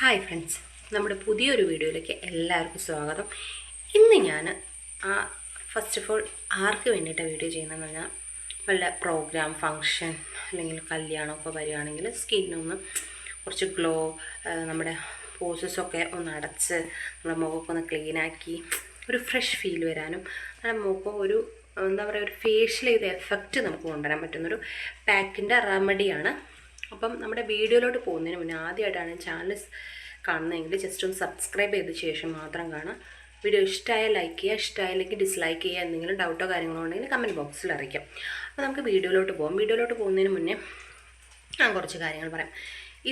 Hi friends നമ്മുടെ പുതിയൊരു വീഡിയോയിലേക്ക് എല്ലാവർക്കും സ്വാഗതം. ഇന്ന് ഞാൻ ആ ഫസ്റ്റ് ഓഫ് ഓൾ ആർക്ക് വേണ്ടിയിട്ടാണ് വീഡിയോ ചെയ്യുന്നതെന്ന് പറഞ്ഞാൽ വല്ല പ്രോഗ്രാം ഫങ്ഷൻ അല്ലെങ്കിൽ കല്യാണമൊക്കെ വരികയാണെങ്കിൽ സ്കിന്നൊന്ന് കുറച്ച് ഗ്ലോ നമ്മുടെ പോസസൊക്കെ ഒന്ന് അടച്ച് നമ്മുടെ മുഖമൊക്കെ ഒന്ന് ക്ലീനാക്കി ഒരു ഫ്രഷ് ഫീൽ വരാനും നമ്മുടെ മുഖം ഒരു എന്താ പറയുക ഒരു ഫേഷ്യൽ ചെയ്ത എഫക്റ്റ് നമുക്ക് കൊണ്ടുവരാൻ പറ്റുന്നൊരു പാക്കിന്റെ റെമഡിയാണ് അപ്പം നമ്മുടെ വീഡിയോയിലോട്ട് പോകുന്നതിന് മുന്നേ ആദ്യമായിട്ടാണ് ചാനൽ കാണുന്നതെങ്കിൽ ജസ്റ്റ് ഒന്ന് സബ്സ്ക്രൈബ് ചെയ്ത ശേഷം മാത്രം കാണാം വീഡിയോ ഇഷ്ടമായാൽ ലൈക്ക് ചെയ്യുക ഇഷ്ടമായില്ലെങ്കിൽ ഡിസ്ലൈക്ക് ചെയ്യുക എന്തെങ്കിലും ഡൗട്ടോ കാര്യങ്ങളോ ഉണ്ടെങ്കിൽ കമന്റ് ബോക്സിൽ അറിയിക്കാം. അപ്പോൾ നമുക്ക് വീഡിയോയിലോട്ട് പോകാം. വീഡിയോയിലോട്ട് പോകുന്നതിന് മുന്നേ ഞാൻ കുറച്ച് കാര്യങ്ങൾ പറയാം.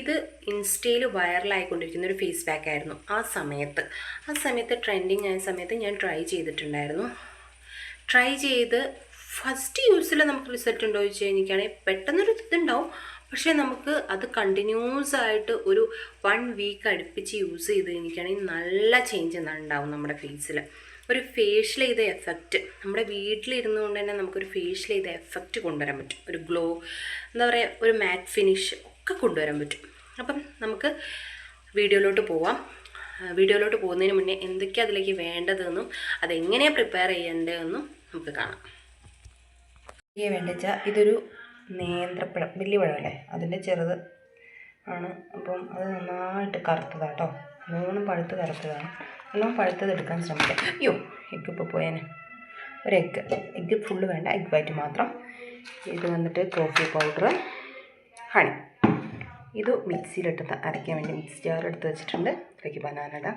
ഇത് ഇൻസ്റ്റയിൽ വൈറലായിക്കൊണ്ടിരിക്കുന്ന ഒരു ഫേസ് പാക്ക് ആയിരുന്നു ആ സമയത്ത്. ആ സമയത്ത് ട്രെൻഡിങ് ആയ സമയത്ത് ഞാൻ ട്രൈ ചെയ്തിട്ടുണ്ടായിരുന്നു. ട്രൈ ചെയ്ത് ഫസ്റ്റ് യൂസിൽ നമുക്ക് റിസൾട്ട് ഉണ്ടോ ചോദിച്ചു കഴിഞ്ഞിരിക്കുകയാണെങ്കിൽ പെട്ടെന്നൊരു ഇതുണ്ടാവും. പക്ഷേ നമുക്ക് അത് കണ്ടിന്യൂസ് ആയിട്ട് ഒരു വൺ വീക്ക് അടുപ്പിച്ച് യൂസ് ചെയ്ത് കഴിഞ്ഞിരിക്കുകയാണെങ്കിൽ നല്ല ചേഞ്ച് ഉണ്ടാവും നമ്മുടെ ഫേസിൽ ഒരു ഫേഷ്യൽ ചെയ്ത എഫക്റ്റ് നമ്മുടെ വീട്ടിലിരുന്നു കൊണ്ട് തന്നെ നമുക്കൊരു ഫേഷ്യൽ ചെയ്ത എഫക്റ്റ് കൊണ്ടുവരാൻ പറ്റും. ഒരു ഗ്ലോ എന്താ പറയുക ഒരു മാറ്റ് ഫിനിഷ് ഒക്കെ കൊണ്ടുവരാൻ പറ്റും. അപ്പം നമുക്ക് വീഡിയോയിലോട്ട് പോവാം. വീഡിയോയിലോട്ട് പോകുന്നതിന് മുന്നേ എന്തൊക്കെയാണ് അതിലേക്ക് വേണ്ടതെന്നും അതെങ്ങനെയാണ് പ്രിപ്പയർ ചെയ്യേണ്ടതെന്നും നമുക്ക് കാണാം. ഈ വേണ്ടച്ച ഇതൊരു നേന്ത്രപ്പഴം വലിയ പഴമല്ലേ? അതിന്റെ ചെറുത് ആണ്. അപ്പം അത് നന്നായിട്ട് കറുത്തതാണ് കേട്ടോ മൂന്നും പഴുത്ത് കറുത്തതാണ്. നല്ലോണം പഴുത്തത് എടുക്കാൻ ശ്രമിക്കാം. അയ്യോ എഗ്ഗ് ഇപ്പോൾ പോയേനെ. ഒരു എഗ്ഗ് എഗ്ഗ് ഫുള്ള് വേണ്ട. എഗ്ഗ് വൈറ്റ് മാത്രം. ഇത് വന്നിട്ട് കോഫി പൗഡർ ഹണി ഇത് മിക്സിയിലിട്ട് അരയ്ക്കാൻ വേണ്ടി മിക്സി ജാർ എടുത്ത് വെച്ചിട്ടുണ്ട്. ഇതിലേക്ക് ബനാന ഇടാം.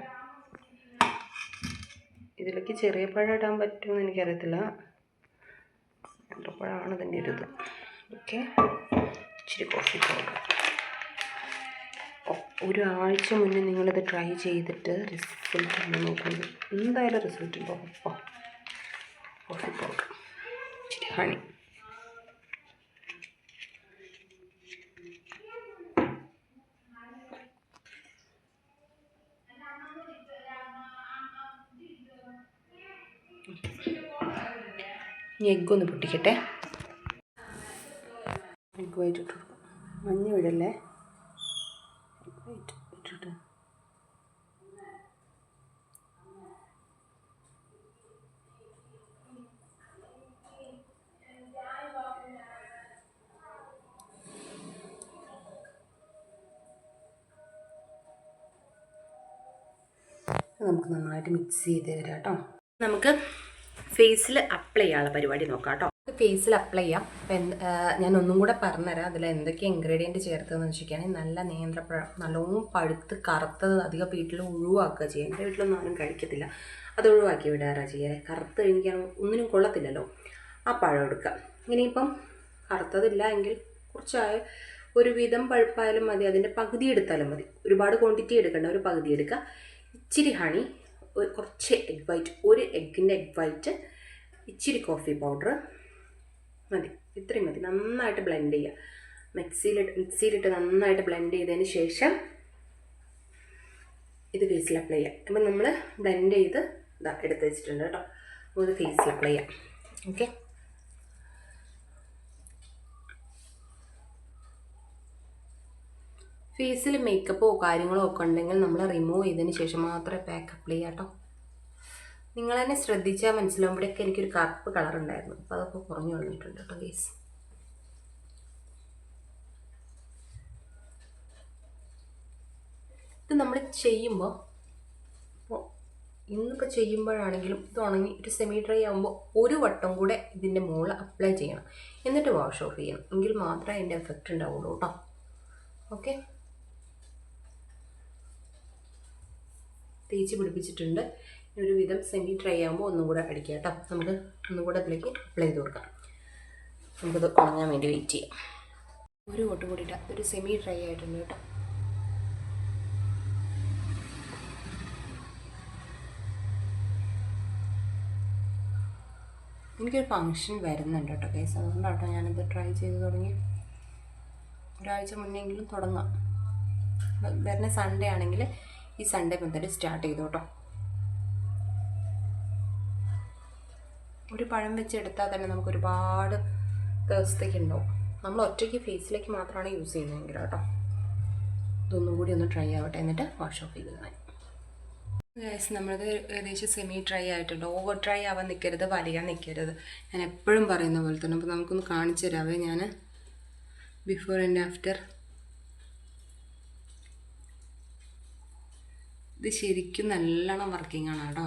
ഇതിലേക്ക് ചെറിയ പഴം ഇടാൻ പറ്റുമെന്ന് എനിക്കറിയത്തില്ല. പഴമാണ് ഇതിന്റെ ഒരു ഇത്. ഓക്കെ. ഇച്ചിരി കോഫി പൗഡർ. ഒരാഴ്ച മുന്നേ നിങ്ങളിത് ട്രൈ ചെയ്തിട്ട് റിസൾട്ട് ഒന്ന് നോക്കുന്നത് എന്തായാലും റിസൾട്ട് ഉണ്ടാവും അപ്പോൾ കോഫി പൗഡർ. ഇച്ചിരി ഹണി. ഇനി എഗ്ഗ് ഒന്ന് പൊട്ടിക്കട്ടെ. എഗ്ഗ് വൈറ്റ് ഇട്ട് കൊടുക്കും മഞ്ഞ വിടല്ലേ? എഗ് വൈറ്റ് ഇട്ടിട്ട് നമുക്ക് നന്നായിട്ട് മിക്സ് ചെയ്ത് തരാം കേട്ടോ. നമുക്ക് ഫേസിൽ അപ്ലൈ ചെയ്യാനുള്ള പരിപാടി നോക്കാം ഫേസിൽ അപ്ലൈ ചെയ്യാം. ഞാൻ ഒന്നും കൂടെ പറഞ്ഞുതരാം. അതിൽ എന്തൊക്കെ ഇൻഗ്രീഡിയന്റ് ചേർത്തതെന്ന് വെച്ചിരിക്കുകയാണെങ്കിൽ നല്ല നേന്ത്രപ്പഴം നല്ലോണം പഴുത്ത് കറുത്തത് അധികം വീട്ടിൽ ഒഴിവാക്കുക ചെയ്യുക എന്റെ വീട്ടിലൊന്നും ആരും കഴിക്കത്തില്ല. അത് ഒഴിവാക്കി വിടാറാണ് ചെയ്യുക കറുത്ത് കഴിഞ്ഞാൽ ഒന്നിനും കൊള്ളത്തില്ലല്ലോ. ആ പഴം എടുക്കുക ഇനിയിപ്പം കറുത്തതില്ല എങ്കിൽ കുറച്ചായ ഒരുവിധം പഴുപ്പായാലും മതി. അതിന്റെ പകുതി എടുത്താലും മതി. ഒരുപാട് ക്വാണ്ടിറ്റി എടുക്കേണ്ട. ഒരു പകുതി എടുക്കുക. ഇച്ചിരി ഹണി കുറച്ച് എഗ് വൈറ്റ് ഒരു എഗ്ഗിന്റെ എഗ് വൈറ്റ് ഇച്ചിരി കോഫി പൗഡർ മതി. ഇത്രയും മതി. നന്നായിട്ട് ബ്ലെൻഡ് ചെയ്യുക മിക്സിയിലിട്ട് മിക്സിയിലിട്ട് നന്നായിട്ട് ബ്ലെൻഡ് ചെയ്തതിന് ശേഷം ഇത് ഫേസിൽ അപ്ലൈ ചെയ്യാം. അപ്പം നമ്മൾ ബ്ലെൻഡ് ചെയ്ത് ഇതാ എടുത്ത് വെച്ചിട്ടുണ്ട് കേട്ടോ. അപ്പോൾ ഇത് ഫേസിൽ അപ്ലൈ ചെയ്യാം. ഓക്കെ ഫേസിൽ മേക്കപ്പോ കാര്യങ്ങളോ ഒക്കെ ഉണ്ടെങ്കിൽ നമ്മൾ റിമൂവ് ചെയ്തതിന് ശേഷം മാത്രമേ പാക്ക് അപ്ലൈ ചെയ്യാം കേട്ടോ. നിങ്ങൾ തന്നെ ശ്രദ്ധിച്ചാൽ മനസ്സിലാവുമ്പോഴേക്ക് എനിക്കൊരു കറുപ്പ് കളർ ഉണ്ടായിരുന്നു അപ്പോൾ അതൊക്കെ കുറഞ്ഞു വന്നിട്ടുണ്ട് കേട്ടോ ഗേസ് ഇത് നമ്മൾ ചെയ്യുമ്പോൾ ഇന്നിപ്പോൾ ചെയ്യുമ്പോഴാണെങ്കിലും ഇത് ഉണങ്ങി ഒരു സെമി ഡ്രൈ ആകുമ്പോൾ ഒരു വട്ടം കൂടെ ഇതിന്റെ മുകളിൽ അപ്ലൈ ചെയ്യണം. എന്നിട്ട് വാഷ് ഓഫ് ചെയ്യണം. എങ്കിൽ മാത്രമേ അതിന്റെ എഫക്റ്റ് ഉണ്ടാവുള്ളൂ കേട്ടോ. ഓക്കെ തേച്ച് പിടിപ്പിച്ചിട്ടുണ്ട്. ഒരു വിധം സെമി ഡ്രൈ ആകുമ്പോൾ ഒന്നും കൂടെ അടിക്കുക കേട്ടോ നമുക്ക് ഒന്നും കൂടെ അതിലേക്ക് അപ്ലൈ ചെയ്ത് കൊടുക്കാം. നമുക്കത് ഉണങ്ങാൻ വേണ്ടി വെയിറ്റ് ചെയ്യാം. ഒരു കോട്ട് കൂടി ഇട്ടാൽ ഒരു സെമി ഡ്രൈ ആയിട്ടുണ്ട് കേട്ടോ എനിക്കൊരു ഫങ്ഷൻ വരുന്നുണ്ട് കേട്ടോ കേസ് അതുകൊണ്ടാട്ടോ ഞാനിത് ട്രൈ ചെയ്ത് തുടങ്ങി. ഒരാഴ്ച മുന്നെങ്കിലും തുടങ്ങാം. വരുന്ന സൺഡേ ആണെങ്കിൽ ഈ സൺഡേ മുതൽ സ്റ്റാർട്ട് ചെയ്തു ഒരു പഴം വെച്ചെടുത്താൽ തന്നെ നമുക്ക് ഒരുപാട് ദിവസത്തേക്ക് ഉണ്ടാവും. നമ്മൾ ഒറ്റയ്ക്ക് ഫേസിലേക്ക് മാത്രമാണ് യൂസ് ചെയ്യുന്നതെങ്കിൽ കേട്ടോ. ഇതൊന്നും കൂടി ഒന്ന് ട്രൈ ആവട്ടെ. എന്നിട്ട് വാഷ് ഓഫ് ചെയ്ത് ഗൈസ് നമ്മളത് ഏകദേശം സെമി ഡ്രൈ ആയിട്ടുണ്ട്. ഓവർ ഡ്രൈ ആവാൻ നിൽക്കരുത് വലിയാൻ നിൽക്കരുത് ഞാൻ എപ്പോഴും പറയുന്ന പോലെ തന്നെ. അപ്പോൾ നമുക്കൊന്ന് കാണിച്ചു തരാവേ ഞാൻ ബിഫോർ ആൻഡ് ആഫ്റ്റർ ഇത് ശരിക്കും നല്ലോണം വർക്കിംഗ് ആണ് കേട്ടോ.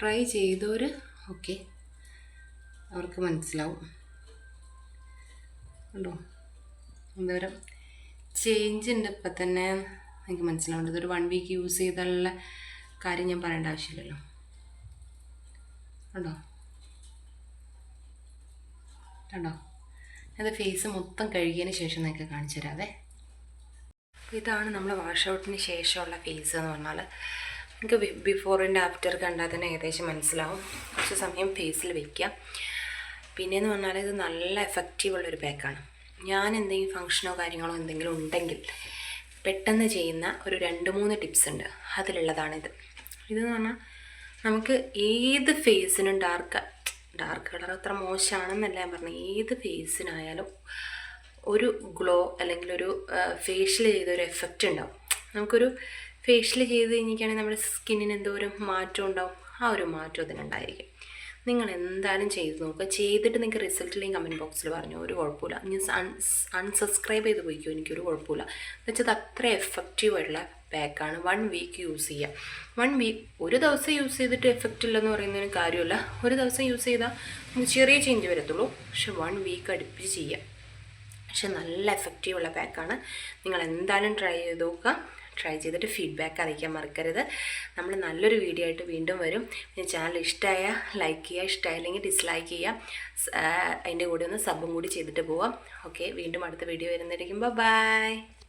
ട്രൈ ചെയ്തവർ ഓക്കെ അവർക്ക് മനസ്സിലാവും. കണ്ടോ? എന്തോരം ചേഞ്ച് ഉണ്ട് ഇപ്പം തന്നെ. എനിക്ക് മനസ്സിലാവുന്നുണ്ട്. ഇതൊരു വൺ വീക്ക് യൂസ് ചെയ്തുള്ള കാര്യം ഞാൻ പറയേണ്ട ആവശ്യമില്ലല്ലോ. കണ്ടോ? കണ്ടോ? അത് ഫേസ് മൊത്തം കഴുകിയതിന് ശേഷം നിങ്ങൾക്ക് കാണിച്ചു തരാതെ ഇതാണ് നമ്മൾ വാഷ് ഔട്ടിന് ശേഷമുള്ള ഫേസ് എന്ന് പറഞ്ഞാൽ നിങ്ങൾക്ക് ബിഫോർ ആൻഡ് ആഫ്റ്റർ കണ്ടാൽ തന്നെ ഏകദേശം മനസ്സിലാവും. കുറച്ച് സമയം ഫേസിൽ വയ്ക്കുക. പിന്നെയെന്ന് പറഞ്ഞാൽ ഇത് നല്ല എഫക്റ്റീവ് ഉള്ളൊരു പാക്കാണ് ഞാൻ എന്തെങ്കിലും ഫങ്ഷനോ കാര്യങ്ങളോ എന്തെങ്കിലും ഉണ്ടെങ്കിൽ പെട്ടെന്ന് ചെയ്യുന്ന ഒരു രണ്ട് മൂന്ന് ടിപ്സ് ഉണ്ട്. അതിലുള്ളതാണിത്. ഇതെന്ന് പറഞ്ഞാൽ നമുക്ക് ഏത് ഫേസിനും ഡാർക്ക് ഡാർക്ക് കളർ അത്ര മോശമാണെന്നല്ല ഞാൻ പറഞ്ഞത്. ഏത് ഫേസിനായാലും ഒരു ഗ്ലോ അല്ലെങ്കിൽ ഒരു ഫേഷ്യൽ ചെയ്തൊരു എഫക്റ്റ് ഉണ്ടാവും. നമുക്കൊരു ഫേഷ്യൽ ചെയ്ത് കഴിഞ്ഞിരിക്കുകയാണെങ്കിൽ നമ്മുടെ സ്കിന്നിന് എന്തോരം മാറ്റം ഉണ്ടാവും. ആ ഒരു മാറ്റം അതിനുണ്ടായിരിക്കും നിങ്ങൾ എന്തായാലും ചെയ്ത് നോക്കുക. ചെയ്തിട്ട് നിങ്ങൾക്ക് റിസൾട്ടിൽ ഇല്ലെങ്കിൽ കമന്റ് ബോക്സിൽ പറഞ്ഞു. ഒരു കുഴപ്പമില്ല. അൺ അൺസബ്സ്ക്രൈബ് ചെയ്ത് പോയിക്കോ. എനിക്കൊരു കുഴപ്പമില്ല. എന്നുവെച്ചാൽ അത് അത്ര എഫക്റ്റീവ് ആയിട്ടുള്ള പാക്കാണ് വൺ വീക്ക് യൂസ് ചെയ്യുക വൺ വീക്ക് ഒരു ദിവസം യൂസ് ചെയ്തിട്ട് എഫക്റ്റ് ഇല്ലെന്ന് പറയുന്നതിന് കാര്യമില്ല. ഒരു ദിവസം യൂസ് ചെയ്താൽ നമുക്ക് ചെറിയ ചേഞ്ച് വരത്തുള്ളൂ. പക്ഷെ വൺ വീക്ക് അടുപ്പിച്ച് ചെയ്യുക പക്ഷെ നല്ല എഫക്റ്റീവ് ഉള്ള പാക്കാണ് നിങ്ങൾ എന്തായാലും ട്രൈ ചെയ്ത് നോക്കുക. ട്രൈ ചെയ്തിട്ട് ഫീഡ്ബാക്ക് അറിയിക്കാൻ മറക്കരുത്. നമ്മൾ നല്ലൊരു വീഡിയോ ആയിട്ട് വീണ്ടും വരും. പിന്നെ ചാനൽ ഇഷ്ടമായ ലൈക്ക് ചെയ്യുക ഇഷ്ടമായില്ലെങ്കിൽ ഡിസ്ലൈക്ക് ചെയ്യുക. അതിന്റെ കൂടെ ഒന്ന് സബും കൂടി ചെയ്തിട്ട് പോവാം. ഓക്കെ വീണ്ടും അടുത്ത വീഡിയോ വരുന്നതായിരിക്കും. ബൈ